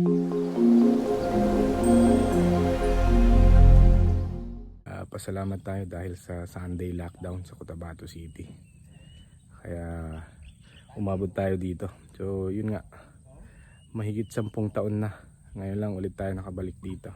Ah, pasalamat tayo dahil sa Sunday lockdown sa Cotabato City. Kaya umabot tayo dito. So yun nga, mahigit sampung taon na. Ngayon lang ulit tayo nakabalik dito.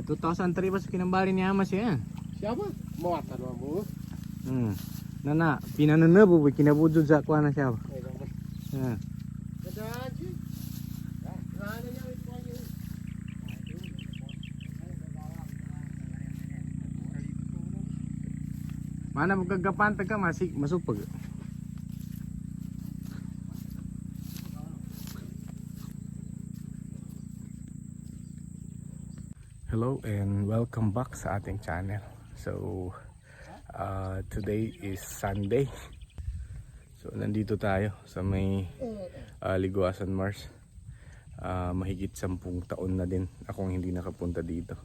2003 pasal kena balik ni ah, amas ya. Siapa? Muat tak nama Hmm. Nana, pina nana bubu kena wujud zat kuana siapa? Ha. Mana buka gapan tengah masih masuk pagi. Hello and welcome back sa ating channel. So uh, today is Sunday. So nandito tayo sa may uh, Liguasan Mars. Uh, mahigit sampung taon na din akong hindi nakapunta dito.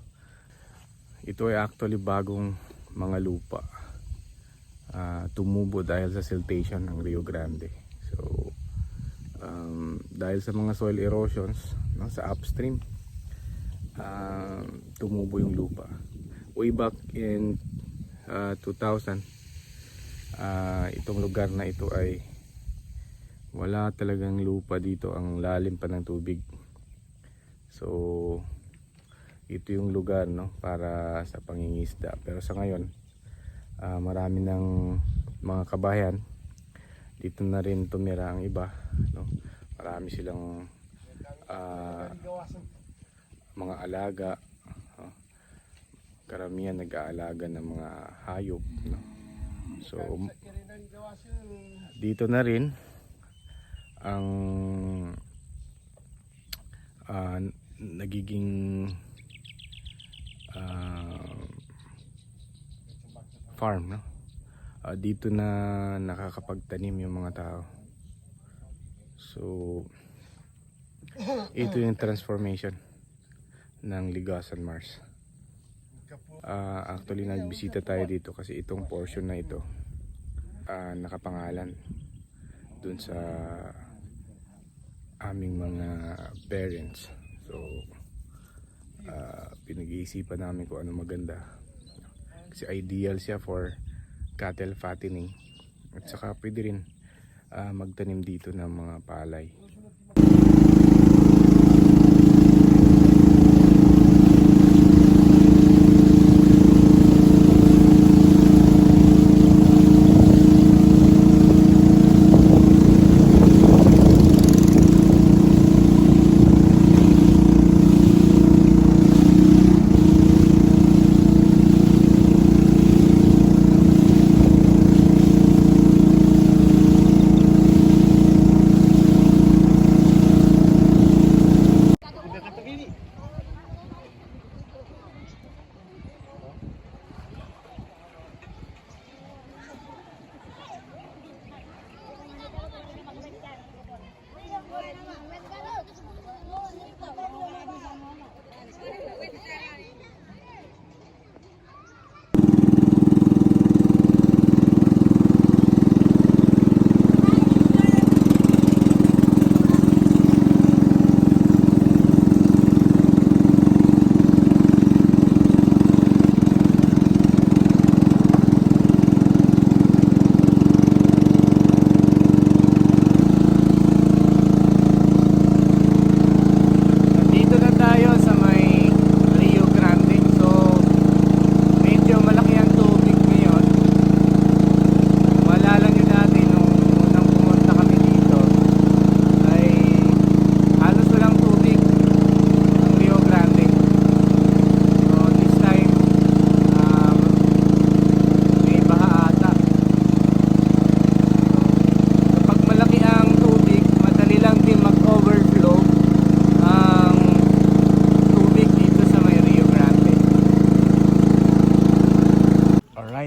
Ito ay actually bagong mga lupa ah, tumubo dahil sa siltation ng Rio Grande. So, um, dahil sa mga soil erosions no, sa upstream, ah, tumubo yung lupa. Way back in ah, 2000, ah, itong lugar na ito ay wala talagang lupa dito ang lalim pa ng tubig. So, ito yung lugar no para sa pangingisda. Pero sa ngayon, ah, marami ng mga kabayan dito na rin tumira ang iba no marami silang ah, mga alaga no? karamihan nag-aalaga ng mga hayop no? So dito na rin ang ah, nagiging ah, farm no? Ah, dito na nakakapagtanim yung mga tao. So ito yung transformation ng Ligasan Mars. Ah, actually nagbisita tayo dito kasi itong portion na ito ah, nakapangalan dun sa aming mga parents. So ah, pinag-iisipan namin kung ano maganda. Kasi ideal siya for cattle fattening. At saka pwede rin ah, magtanim dito ng mga palay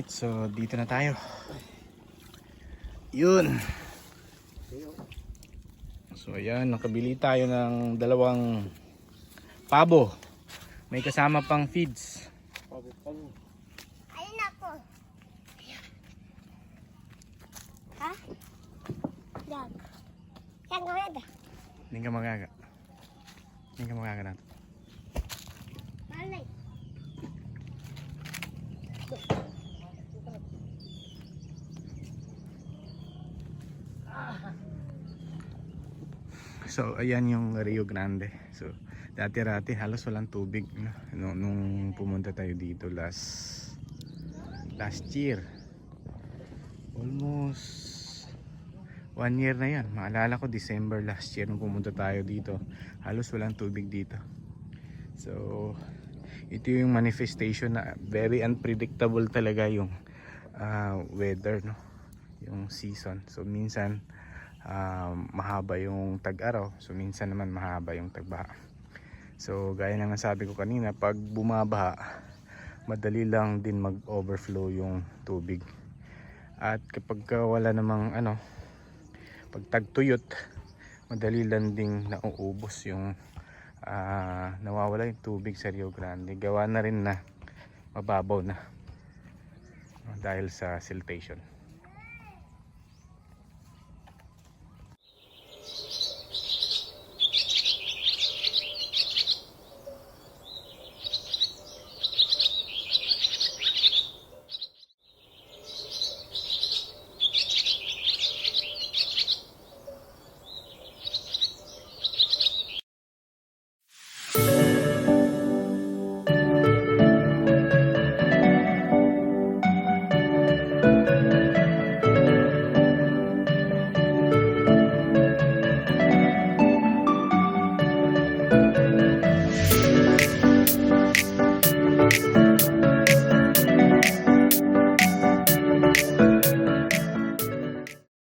Alright, so dito na tayo. Yun. So ayan, nakabili tayo ng dalawang pabo. May kasama pang feeds. Ayun ako. Ha? Yan. Yan yan. Hindi ka magaga. Hindi ka magaga natin. So, ayan yung Rio Grande. So, dati-rati halos walang tubig no? Nung, pumunta tayo dito last last year. Almost one year na yan. Maalala ko December last year nung pumunta tayo dito. Halos walang tubig dito. So, ito yung manifestation na very unpredictable talaga yung ah, weather, no? Yung season. So, minsan um, mahaba yung tag-araw. So minsan naman mahaba yung tagbaha. So gaya ng nasabi ko kanina, pag bumabaha, madali lang din mag-overflow yung tubig. At kapag ka wala namang ano, pag tagtuyot, madali lang ding nauubos yung ah, nawawala yung tubig sa Rio Grande. Gawa na rin na mababaw na dahil sa siltation.